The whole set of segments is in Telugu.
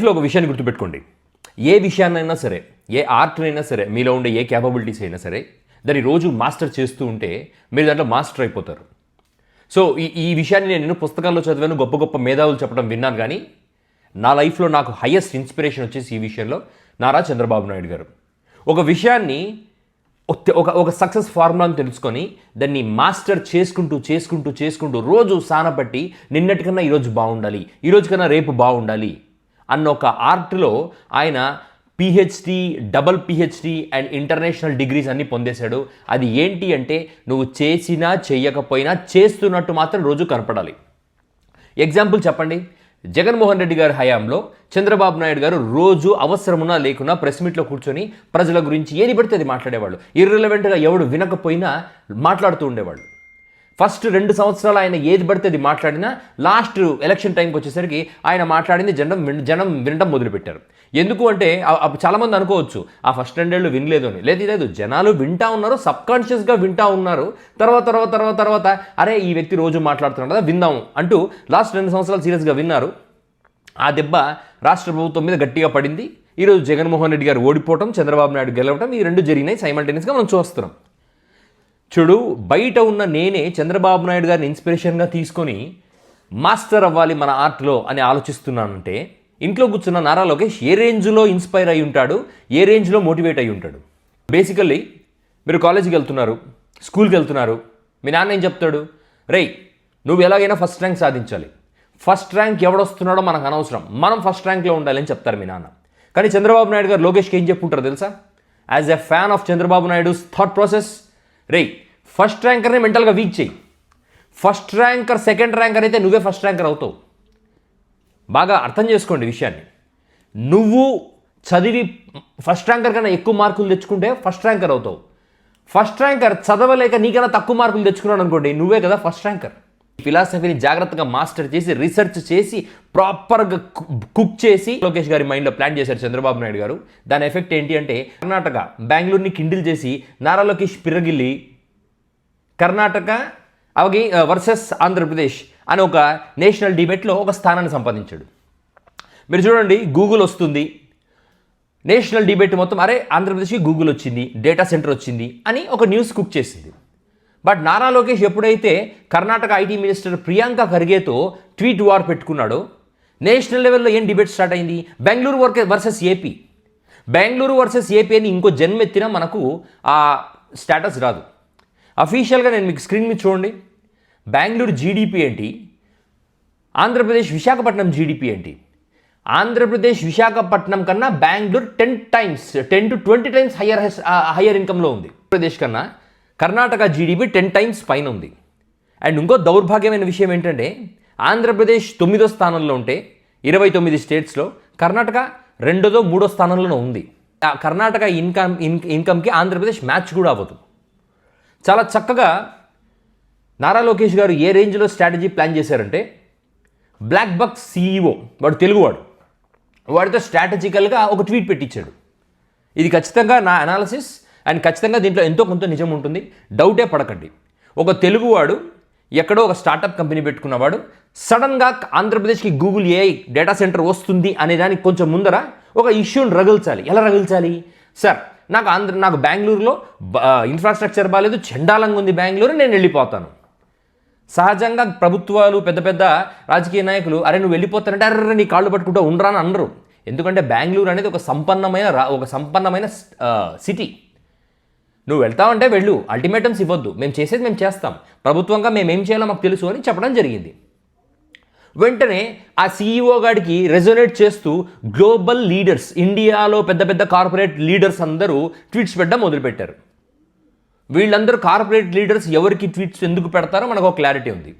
ఇంట్లో ఒక విషయాన్ని గుర్తుపెట్టుకోండి. ఏ విషయాన్నైనా సరే ఏ ఆర్ట్నైనా సరే మీలో ఉండే ఏ క్యాపబిలిటీస్ అయినా సరే దాన్ని రోజు మాస్టర్ చేస్తూ ఉంటే మీరు దాంట్లో మాస్టర్ అయిపోతారు. సో ఈ ఈ విషయాన్ని నేను పుస్తకాల్లో చదివాను గొప్ప గొప్ప మేధావులు చెప్పడం విన్నాను కానీ నా లైఫ్లో నాకు హయ్యెస్ట్ ఇన్స్పిరేషన్ వచ్చేసి ఈ విషయంలో నారా చంద్రబాబు నాయుడు గారు. ఒక విషయాన్ని ఒక- ఒక సక్సెస్ ఫార్ములాను తెలుసుకొని దాన్ని మాస్టర్ చేసుకుంటూ చేసుకుంటూ చేసుకుంటూ రోజు సానపట్టి నిన్నటికన్నా ఈరోజు బాగుండాలి ఈరోజు కన్నా రేపు బాగుండాలి అన్న ఒక ఆర్ట్లో ఆయన PhD double PhD and international degrees అన్ని పొందేశాడు. అది ఏంటి అంటే నువ్వు చేసినా చేయకపోయినా చేస్తున్నట్టు మాత్రం రోజు కనపడాలి. ఎగ్జాంపుల్ చెప్పండి. జగన్మోహన్ రెడ్డి గారి హయాంలో చంద్రబాబు నాయుడు గారు రోజు అవసరమున్నా లేకున్నా ప్రెస్ మీట్లో కూర్చొని ప్రజల గురించి ఏది పడితే అది మాట్లాడేవాళ్ళు. ఇర్రిలవెంట్గా ఎవడు వినకపోయినా మాట్లాడుతూ ఉండేవాళ్ళు. ఫస్ట్ రెండు సంవత్సరాలు ఆయన ఏది పడితే అది మాట్లాడినా లాస్ట్ ఎలక్షన్ టైంకి వచ్చేసరికి ఆయన మాట్లాడింది జనం జనం వినడం మొదలుపెట్టారు. ఎందుకు అంటే చాలామంది అనుకోవచ్చు ఆ ఫస్ట్ రెండేళ్ళు వినలేదు అని. లేదు లేదు జనాలు వింటా ఉన్నారు సబ్ కాన్షియస్గా వింటా ఉన్నారు. తర్వాత తర్వాత తర్వాత తర్వాత అరే ఈ వ్యక్తి రోజు మాట్లాడుతున్నాడు కదా విందాము అంటూ లాస్ట్ రెండు సంవత్సరాలు సీరియస్గా విన్నారు. ఆ దెబ్బ రాష్ట్ర ప్రభుత్వం మీద గట్టిగా పడింది. ఈరోజు జగన్మోహన్ రెడ్డి గారు ఓడిపోవటం చంద్రబాబు నాయుడు గెలవటం ఈ రెండు జరిగినాయి. సైమల్టేనియస్గా మనం చూస్తున్నాం. చూడు బయట ఉన్న నేనే చంద్రబాబు నాయుడు గారిని ఇన్స్పిరేషన్గా తీసుకొని మాస్టర్ అవ్వాలి మన ఆర్ట్లో అని ఆలోచిస్తున్నానంటే ఇంట్లో కూర్చున్న నారా లోకేష్ ఏ రేంజ్లో ఇన్స్పైర్ అయి ఉంటాడు ఏ రేంజ్లో మోటివేట్ అయి ఉంటాడు? బేసికల్లీ మీరు కాలేజీకి వెళ్తున్నారు స్కూల్కి వెళ్తున్నారు మీ నాన్న ఏం చెప్తాడు? రేయ్ నువ్వు ఎలాగైనా ఫస్ట్ ర్యాంక్ సాధించాలి. ఫస్ట్ ర్యాంక్ ఎవడొస్తున్నాడో మనకు అనవసరం. మనం ఫస్ట్ ర్యాంక్లో ఉండాలని చెప్తారు మీ నాన్న. కానీ చంద్రబాబు నాయుడు గారు లోకేష్కి ఏం చెప్పుంటారు తెలుసా? As a fan of Chandrababu Naidu thought process రేయ్ ఫస్ట్ ర్యాంకర్ని మెంటల్గా వీక్ చేయి. ఫస్ట్ ర్యాంకర్ సెకండ్ ర్యాంకర్ అయితే నువ్వే ఫస్ట్ ర్యాంకర్ అవుతావు. బాగా అర్థం చేసుకోండి విషయాన్ని. నువ్వు చదివి ఫస్ట్ ర్యాంకర్ కన్నా ఎక్కువ మార్కులు తెచ్చుకుంటే ఫస్ట్ ర్యాంకర్ అవుతావు. ఫస్ట్ ర్యాంకర్ చదవలేక నీకన్నా తక్కువ మార్కులు తెచ్చుకున్నాడు అనుకోండి నువ్వే కదా ఫస్ట్ ర్యాంకర్ ఫిలాసఫీని జాగ్రత్తగా మాస్టర్ చేసి రీసెర్చ్ చేసి ప్రాపర్గా కుక్ చేసి లోకేష్ గారి మైండ్లో ప్లాన్ చేశారు చంద్రబాబు నాయుడు గారు. దాని ఎఫెక్ట్ ఏంటి అంటే కర్ణాటక బెంగళూరుని కిండిల్ చేసి నారా లోకేష్ పిరగిల్లి కర్ణాటక అవగి వర్సెస్ ఆంధ్రప్రదేశ్ అని ఒక నేషనల్ డిబేట్లో ఒక స్థానాన్ని సంపాదించాడు. మీరు చూడండి గూగుల్ వస్తుంది. నేషనల్ డిబేట్ మొత్తం అరే ఆంధ్రప్రదేశ్కి గూగుల్ వచ్చింది డేటా సెంటర్ వచ్చింది అని ఒక న్యూస్ కుక్ చేసింది. బట్ నారా లోకేష్ ఎప్పుడైతే కర్ణాటక ఐటీ మినిస్టర్ ప్రియాంక ఖర్గేతో ట్వీట్ వార్ పెట్టుకున్నాడో నేషనల్ లెవెల్లో ఏం డిబేట్ స్టార్ట్ అయింది? Bengaluru work versus AP. Bengaluru versus AP అని ఇంకో జన్మెత్తినా మనకు ఆ స్టేటస్ రాదు. అఫీషియల్గా నేను మీకు స్క్రీన్ మీద చూడండి. బెంగళూరు జీడిపి ఏంటి? ఆంధ్రప్రదేశ్ విశాఖపట్నం జీడిపి ఏంటి? ఆంధ్రప్రదేశ్ విశాఖపట్నం కన్నా Bengaluru ten times ten to twenty times higher higher ఇన్కంలో ఉంది. ఆంధ్రప్రదేశ్ కన్నా కర్ణాటక జీడిపి టెన్ టైమ్స్ పైన ఉంది. అండ్ ఇంకో దౌర్భాగ్యమైన విషయం ఏంటంటే ఆంధ్రప్రదేశ్ తొమ్మిదో స్థానంలో ఉంటే ఇరవై తొమ్మిది స్టేట్స్లో కర్ణాటక రెండోదో మూడో స్థానంలోనూ ఉంది. ఆ కర్ణాటక ఇన్కమ్ ఇన్ ఇన్కమ్కి ఆంధ్రప్రదేశ్ మ్యాచ్ కూడా అవ్వదు. చాలా చక్కగా నారా లోకేష్ గారు ఏ రేంజ్లో స్ట్రాటజీ ప్లాన్ చేశారంటే బ్లాక్ బక్ సీఈఓ వాడు తెలుగువాడు. వాడితో స్ట్రాటజికల్గా ఒక ట్వీట్ పెట్టించాడు. ఇది ఖచ్చితంగా నా అనాలసిస్ అండ్ ఖచ్చితంగా దీంట్లో ఎంతో కొంత నిజం ఉంటుంది. డౌటే పడకండి. ఒక తెలుగువాడు ఎక్కడో ఒక స్టార్టప్ కంపెనీ పెట్టుకున్నవాడు సడన్గా ఆంధ్రప్రదేశ్కి గూగుల్ ఏఐ డేటా సెంటర్ వస్తుంది అనే దానికి కొంచెం ముందర ఒక ఇష్యూని రగిల్చాలి. ఎలా రగిల్చాలి? సార్ నాకు ఆంధ్ర నాకు బెంగళూరులో ఇన్ఫ్రాస్ట్రక్చర్ బాగాలేదు చండాలంగా ఉంది బెంగళూరు నేను వెళ్ళిపోతాను. సహజంగా ప్రభుత్వాలు పెద్ద పెద్ద రాజకీయ నాయకులు అరే నువ్వు వెళ్ళిపోతానంటే అర్రే నీ కాళ్ళు పట్టుకుంటూ ఉండరా అని అనరు. ఎందుకంటే బెంగళూరు అనేది ఒక సంపన్నమైన ఒక సంపన్నమైన సిటీ నువ్వు వెళ్తావంటే వెళ్ళు. అల్టిమేటమ్స్ ఇవ్వద్దు. మేము చేసేది మేము చేస్తాం. ప్రభుత్వంగా మేము ఏం చేయాలో మాకు తెలుసు అని చెప్పడం జరిగింది. వెంటనే ఆ సీఈఓ గాడికి రెజొనేట్ చేస్తూ గ్లోబల్ లీడర్స్ ఇండియాలో పెద్ద పెద్ద కార్పొరేట్ లీడర్స్ అందరూ ట్వీట్స్ పెట్టడం మొదలుపెట్టారు. వీళ్ళందరూ కార్పొరేట్ లీడర్స్ ఎవరికి ట్వీట్స్ ఎందుకు పెడతారో మనకు ఒక క్లారిటీ ఉంది.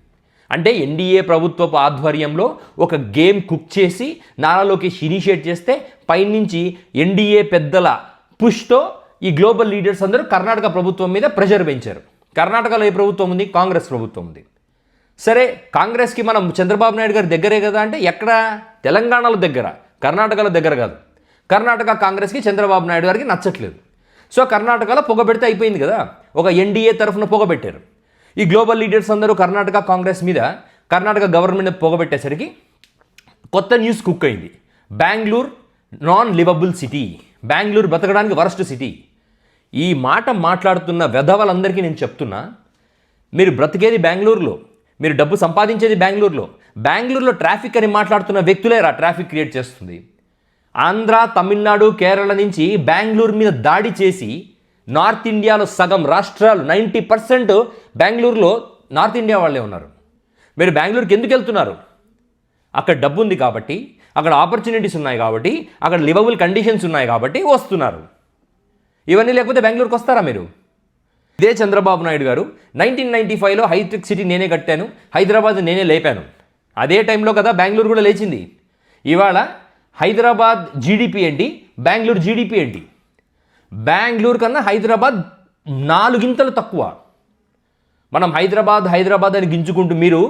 అంటే ఎన్డీఏ ప్రభుత్వపు ఆధ్వర్యంలో ఒక గేమ్ కుక్ చేసి నారా లోకేష్ ఇనిషియేట్ చేస్తే పైనుంచి ఎన్డీఏ పెద్దల పుష్తో ఈ గ్లోబల్ లీడర్స్ అందరూ కర్ణాటక ప్రభుత్వం మీద ప్రెషర్ పెంచారు. కర్ణాటకలో ఏ ప్రభుత్వం ఉంది? కాంగ్రెస్ ప్రభుత్వం ఉంది. సరే కాంగ్రెస్కి మనం చంద్రబాబు నాయుడు గారి దగ్గరే కదా అంటే ఎక్కడ? తెలంగాణలో దగ్గర. కర్ణాటకలో దగ్గర కాదు. కర్ణాటక కాంగ్రెస్కి చంద్రబాబు నాయుడు గారికి నచ్చట్లేదు. సో కర్ణాటకలో పొగబెడితే అయిపోయింది కదా. ఒక ఎన్డీఏ తరఫున పొగబెట్టారు. ఈ గ్లోబల్ లీడర్స్ అందరూ కర్ణాటక కాంగ్రెస్ మీద కర్ణాటక గవర్నమెంట్ పొగబెట్టేసరికి కొత్త న్యూస్ కుక్ అయింది. Bengaluru non livable city. Bengaluru బతకడానికి వరస్ట్ సిటీ. ఈ మాట మాట్లాడుతున్న వెధవలందరికీ నేను చెప్తున్నా మీరు బ్రతికేది బెంగళూరులో మీరు డబ్బు సంపాదించేది బెంగళూరులో బెంగళూరులో ట్రాఫిక్ అని మాట్లాడుతున్న వ్యక్తులేరా ట్రాఫిక్ క్రియేట్ చేస్తుంది. ఆంధ్ర తమిళనాడు కేరళ నుంచి బెంగళూరు మీద దాడి చేసి నార్త్ ఇండియాలో సగం రాష్ట్రాలు నైంటీ పర్సెంట్ బెంగళూరులో నార్త్ ఇండియా వాళ్ళే ఉన్నారు. మీరు బెంగళూరుకి ఎందుకు వెళ్తున్నారు? అక్కడ డబ్బు ఉంది కాబట్టి అక్కడ ఆపర్చునిటీస్ ఉన్నాయి కాబట్టి అక్కడ లివబుల్ కండిషన్స్ ఉన్నాయి కాబట్టి వస్తున్నారు. ఇవన్నీ లేకపోతే బెంగళూరుకి వస్తారా మీరు? ఇదే చంద్రబాబు నాయుడు గారు నైన్టీన్ నైన్టీ ఫైవ్లో హైటెక్ సిటీ నేనే కట్టాను హైదరాబాద్ నేనే లేపాను. అదే టైంలో కదా బెంగళూరు కూడా లేచింది. ఇవాళ హైదరాబాద్ జీడిపి ఏంటి బెంగళూరు జీడిపి ఏంటి? బెంగళూరు కన్నా హైదరాబాద్ నాలుగింతలు తక్కువ. మనం హైదరాబాద్ హైదరాబాద్ అని గింజుకుంటూ మీరు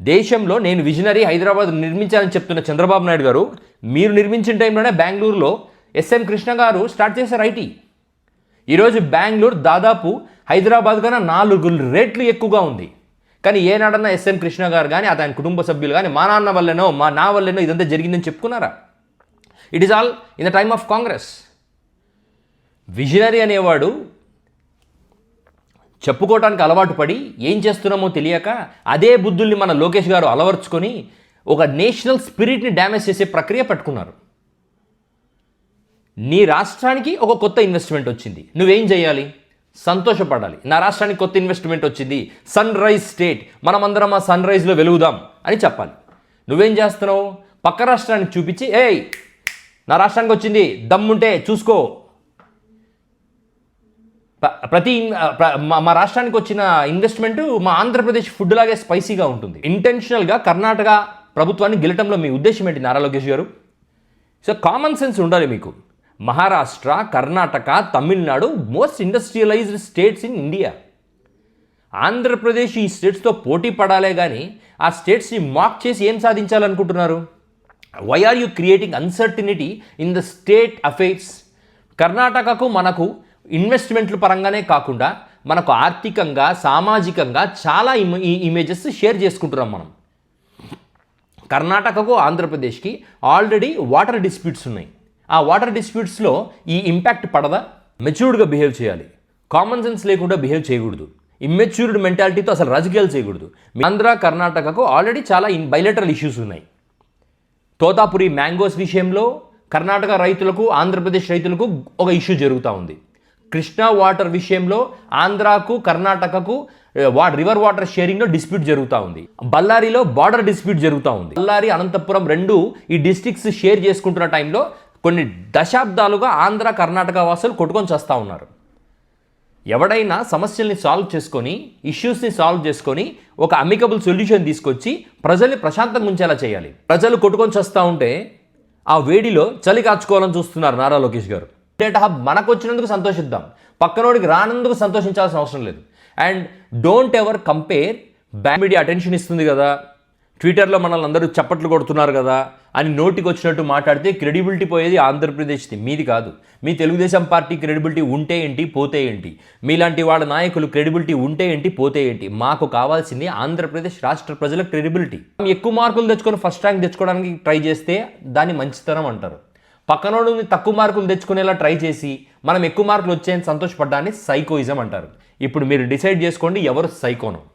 దేశంలో నేను విజనరీ హైదరాబాద్ నిర్మించాలని చెప్తున్న చంద్రబాబు నాయుడు గారు మీరు నిర్మించిన టైంలోనే బెంగళూరులో ఎస్ఎం కృష్ణ గారు స్టార్ట్ చేశారు ఐటీ. ఈరోజు బెంగళూరు దాదాపు హైదరాబాద్ కన్నా నాలుగు రేట్లు ఎక్కువగా ఉంది. కానీ ఏనాడన్నా ఎస్ఎం కృష్ణ గారు కానీ అతని కుటుంబ సభ్యులు కానీ మా నాన్న వల్లనో మా నా వల్లనో ఇదంతా జరిగిందని చెప్పుకున్నారా? It is all in the time of Congress visionary అనేవాడు చెప్పుకోవటానికి అలవాటు పడి ఏం చేస్తున్నామో తెలియక అదే బుద్ధుల్ని మన లోకేష్ గారు అలవర్చుకొని ఒక నేషనల్ స్పిరిట్ని డ్యామేజ్ చేసే ప్రక్రియ పట్టుకున్నారు. నీ రాష్ట్రానికి ఒక కొత్త ఇన్వెస్ట్మెంట్ వచ్చింది. నువ్వేం చేయాలి? సంతోషపడాలి. నా రాష్ట్రానికి కొత్త ఇన్వెస్ట్మెంట్ వచ్చింది. సన్ రైజ్ స్టేట్ మనమందరం ఆ సన్ రైజ్లో వెలుగుదాం అని చెప్పాలి. నువ్వేం చేస్తున్నావు? పక్క రాష్ట్రానికి చూపించి ఏయ్ నా రాష్ట్రానికి వచ్చింది. దమ్ముంటే చూసుకో. ప్రతి మా- మా రాష్ట్రానికి వచ్చిన ఇన్వెస్ట్మెంట్ మా ఆంధ్రప్రదేశ్ ఫుడ్ లాగే స్పైసీగా ఉంటుంది. ఇంటెన్షనల్గా కర్ణాటక ప్రభుత్వాన్ని గెలటంలో మీ ఉద్దేశం ఏంటి? నారా లోకేష్ గారు? సో కామన్ సెన్స్ ఉండాలి మీకు. Maharashtra Karnataka Tamil Nadu most industrialised states in India Andhra Pradesh ఈ స్టేట్స్తో పోటీ పడాలే కానీ ఆ స్టేట్స్ని మాక్ చేసి ఏం సాధించాలనుకుంటున్నారు? Why are you creating uncertainty in the state affairs కర్ణాటకకు మనకు ఇన్వెస్ట్మెంట్ల పరంగానే కాకుండా మనకు ఆర్థికంగా సామాజికంగా చాలా ఈ ఇమేజెస్ షేర్ చేసుకుంటున్నాం మనం. కర్ణాటకకు ఆంధ్రప్రదేశ్కి ఆల్రెడీ వాటర్ డిస్ప్యూట్స్ ఉన్నాయి. ఆ వాటర్ డిస్ప్యూట్స్లో ఈ ఇంపాక్ట్ పడదా? మెచ్యూర్డ్గా బిహేవ్ చేయాలి. కామన్ సెన్స్ లేకుండా బిహేవ్ చేయకూడదు. ఇమ్మెచ్యూర్డ్ మెంటాలిటీతో అసలు రాజకీయాలు చేయకూడదు. ఆంధ్ర కర్ణాటకకు ఆల్రెడీ చాలా ఇన్ బైలెటరల్ ఇష్యూస్ ఉన్నాయి. తోతాపురి మ్యాంగోస్ విషయంలో కర్ణాటక రైతులకు ఆంధ్రప్రదేశ్ రైతులకు ఒక ఇష్యూ జరుగుతూ ఉంది. కృష్ణా వాటర్ విషయంలో ఆంధ్రాకు కర్ణాటకకు వా రివర్ వాటర్ షేరింగ్లో డిస్ప్యూట్ జరుగుతూ ఉంది. బళ్ళారిలో బార్డర్ డిస్ప్యూట్ జరుగుతూ ఉంది. బళ్ళారి అనంతపురం రెండు ఈ డిస్ట్రిక్ట్స్ షేర్ చేసుకుంటున్న టైంలో కొన్ని దశాబ్దాలుగా ఆంధ్ర కర్ణాటక వాసులు కొట్టుకొని చేస్తూ ఉన్నారు. ఎవడైనా సమస్యల్ని సాల్వ్ చేసుకొని ఇష్యూస్ని సాల్వ్ చేసుకొని ఒక అమికబుల్ సొల్యూషన్ తీసుకొచ్చి ప్రజల్ని ప్రశాంతంగా ఉంచేలా చేయాలి. ప్రజలు కొట్టుకొని చేస్తూ ఉంటే ఆ వేడిలో చలి కాచుకోవాలని చూస్తున్నారు నారా లోకేష్ గారు. డేటా హబ్ మనకు వచ్చినందుకు సంతోషిద్దాం. పక్కనోడికి రానందుకు సంతోషించాల్సిన అవసరం లేదు. And don't ever compare back media attention ఇస్తుంది కదా. ట్విట్టర్లో మనల్ని అందరూ చప్పట్లు కొడుతున్నారు కదా. అని నోటికి వచ్చినట్టు మాట్లాడితే క్రెడిబిలిటీ పోయేది ఆంధ్రప్రదేశ్ది. మీది కాదు. మీ తెలుగుదేశం పార్టీ క్రెడిబిలిటీ ఉంటే ఏంటి పోతే ఏంటి? మీలాంటి వాళ్ళ నాయకులు క్రెడిబిలిటీ ఉంటే ఏంటి పోతే ఏంటి? మాకు కావాల్సింది ఆంధ్రప్రదేశ్ రాష్ట్ర ప్రజల క్రెడిబిలిటీ. ఎక్కువ మార్కులు తెచ్చుకొని ఫస్ట్ ర్యాంక్ తెచ్చుకోవడానికి ట్రై చేస్తే దాన్ని మంచితనం అంటారు. పక్కనోడిని తక్కువ మార్కులు తెచ్చుకునేలా ట్రై చేసి మనం ఎక్కువ మార్కులు వచ్చాయని సంతోషపడ్డాన్ని సైకోయిజం అంటారు. ఇప్పుడు మీరు డిసైడ్ చేసుకోండి ఎవరు సైకోను.